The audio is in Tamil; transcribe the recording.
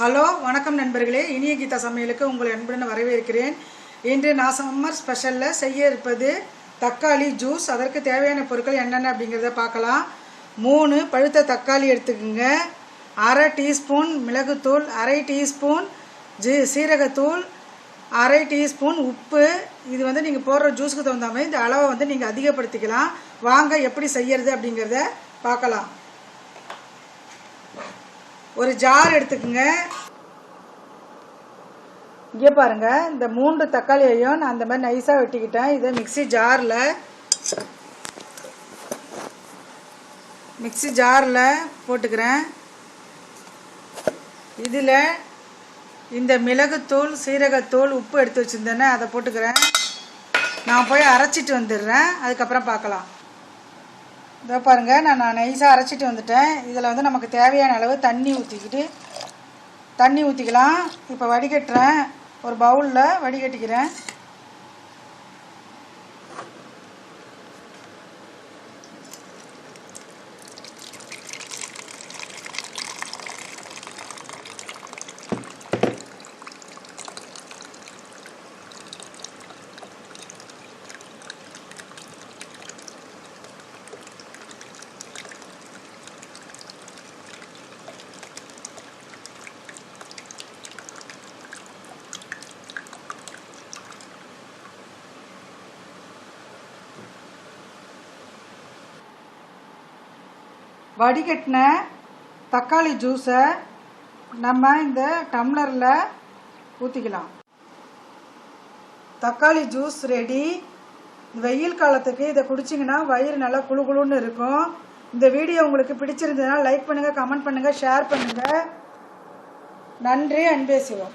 ஹலோ வணக்கம் நண்பர்களே. இனிய கீதா சமையலுக்கு உங்களை அன்புடன் வரவேற்கிறேன். இன்று நான் சம்மர் ஸ்பெஷலில் செய்ய இருப்பது தக்காளி ஜூஸ். அதற்கு தேவையான பொருட்கள் என்னென்ன அப்படிங்கிறத பார்க்கலாம். மூணு பழுத்த தக்காளி எடுத்துக்கோங்க. அரை டீஸ்பூன் மிளகுத்தூள் அரை டீஸ்பூன் ஜீ சீரகத்தூள் அரை டீஸ்பூன் உப்பு. இது வந்து நீங்கள் போடுற ஜூஸுக்கு தகுந்த மாதிரி இந்த அளவை வந்து நீங்கள் அதிகப்படுத்திக்கலாம். வாங்க எப்படி செய்யறது அப்படிங்கிறத பார்க்கலாம். ஒரு ஜார் எடுத்துக்கோங்க. இங்கே பாருங்க இந்த மூன்று தக்காளியையும் நான் அந்த மாதிரி நைஸாக வெட்டிக்கிட்டேன். இதை மிக்ஸி ஜாரில் மிக்சி ஜாரில் போட்டுக்கிறேன். இதில் இந்த மிளகுத்தூள் சீரகத்தூள் உப்பு எடுத்து வச்சுருந்தேனே அதை போட்டுக்கிறேன். நான் போய் அரைச்சிட்டு வந்துடுறேன். அதுக்கப்புறம் பார்க்கலாம். இதோ பாருங்க நான் நான் நைஸாக அரைச்சிட்டு வந்துட்டேன். இதில் வந்து நமக்கு தேவையான அளவு தண்ணி ஊற்றிக்கிட்டு தண்ணி ஊற்றிக்கலாம் இப்போ வடிகட்டுறேன். ஒரு பவுலில் வடிகட்டிக்கிறேன். வடிகட்டின தக்காளி ஜூஸை நம்ம இந்த டம்ளரில் ஊற்றிக்கலாம் தக்காளி ஜூஸ் ரெடி வெயில் காலத்துக்கு இதை குடிச்சிங்கன்னா வயிறு நல்லா குளு குளுன்னு இருக்கும். இந்த வீடியோ உங்களுக்கு பிடிச்சிருந்ததுன்னா லைக் பண்ணுங்கள் கமெண்ட் பண்ணுங்கள் ஷேர் பண்ணுங்கள் நன்றி அன்பே சிவம்